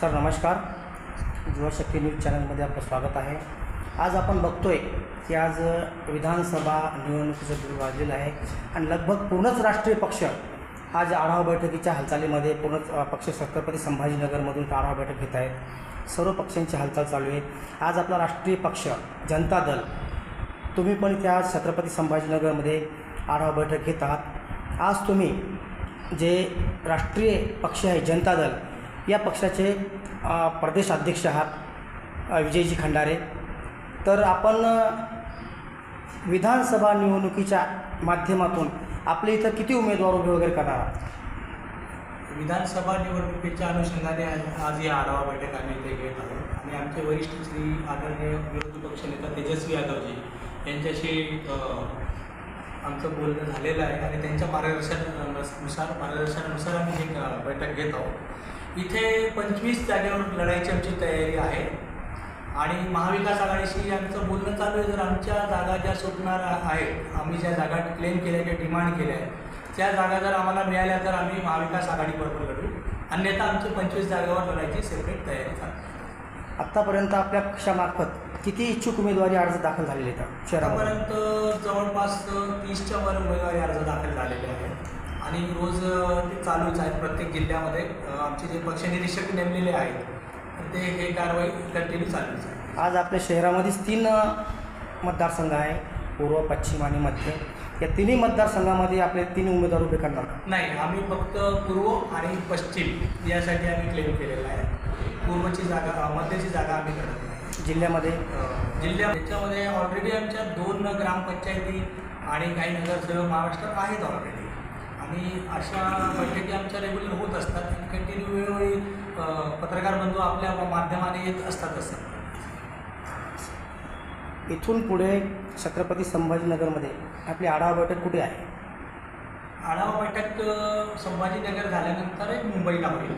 Sir नमस्कार. युवाशक्ती news चॅनलमध्ये आपलं स्वागत आहे. आज आपण बघतोय की आज विधानसभा निवडणुकीचं दूर वाजलेलं आहे आणि लगभग पूर्णच राष्ट्रीय पक्ष आज आढावा बैठकीच्या हालचालीमध्ये पूर्णच पक्ष छत्रपती संभाजीनगरमधून आढावा बैठक घेत आहेत. सर्व पक्षांची हालचाल चालू आहे. आज आपला राष्ट्रीय पक्ष जनता दल तुम्ही पण त्या छत्रपती संभाजीनगरमध्ये आढावा बैठक घेत आहात. आज तुम्ही जे राष्ट्रीय पक्ष आहे जनता दल या पक्षाचे प्रदेश अध्यक्ष आहात विजयजी खंडारे. तर आपण विधानसभा निवडणुकीच्या माध्यमातून आपले इथं किती उमेदवार उभे वगैरे करणार आहात? विधानसभा निवडणुकीच्या अनुषंगाने आज या ही आढावा बैठक आम्ही इथे घेत आहोत. आणि आमचे वरिष्ठ श्री आदरणीय विरोधी पक्षनेता तेजस्वी यादवजी यांच्याशी आमचं बोलणं झालेलं आहे. आणि त्यांच्या मार्गदर्शनानुसार मार्गदर्शनानुसार आम्ही ही बैठक घेत आहोत. इथे पंचवीस जागेवर लढायची आमची तयारी आहे. आणि महाविकास आघाडीशी आमचं बोलणं चालू आहे. जर आमच्या जागा ज्या सुटणार आहेत आम्ही ज्या जागा क्लेम केल्या किंवा डिमांड केल्या आहेत त्या जागा जर आम्हाला मिळाल्या तर आम्ही महाविकास आघाडीबरोबर लढू. अन्यथा आमची पंचवीस जागेवर लढायची सेपरेट तयारी चालू. आत्तापर्यंत आपल्या पक्षामार्फत किती इच्छुक उमेदवारी अर्ज दाखल झालेले आहेत? शहरामध्ये. आतापर्यंत जवळपास तीसच्या वर उमेदवारी अर्ज दाखल झालेले आहेत. आणि रोज ते चालूच आहेत प्रत्येक जिल्ह्यामध्ये. आमचे जे पक्षनिरीक्षक नेमलेले आहेत ते हे कारवाई कंटिन्यू चालूच आहे. आज आपल्या शहरामध्येच तीन मतदारसंघ आहे पूर्व पश्चिम आणि मध्य. या तिन्ही मतदारसंघामध्ये आपले तीन उमेदवार उभे करणार? नाही आम्ही फक्त पूर्व आणि पश्चिम यासाठी आम्ही क्लेम केलेला आहे. पूर्वची जागा मध्यची जागा आम्ही करत नाही. जिल्ह्यामध्ये? जिल्ह्या याच्यामध्ये ऑलरेडी आमच्या दोन ग्रामपंचायती आणि काही नगरसेवक महाराष्ट्रात आहेत ऑलरेडी आणि अशा बैठकी आमच्या रेग्युलर होत असतात. आणि कंटिन्यू वेळोवेळी पत्रकार बंधू आपल्या माध्यमाने येत असतात असतात इथून पुढे छत्रपती संभाजीनगरमध्ये आपली आढावा बैठक कुठे आहे? आढावा बैठक संभाजीनगर झाल्यानंतर एक मुंबईला होईल.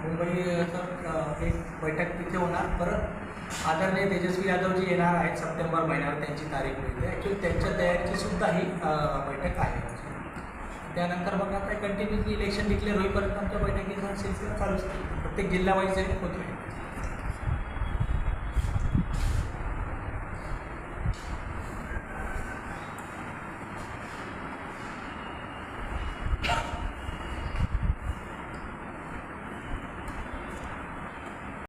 मुंबईचं एक बैठक तिथे होणार. परत आदरणीय तेजस्वी यादवजी येणार आहेत सप्टेंबर महिन्यावर त्यांची तारीख मिळते ॲक्च्युली त्यांच्या तयारीची सुद्धा ही बैठक त्यानंतर मग आता कंटिन्युअसली इलेक्शन डिक्लेअर होईपर्यंत आमच्या बैठकीचा सिलसिला चालूच असतो प्रत्येक जिल्हा वाईज होतोय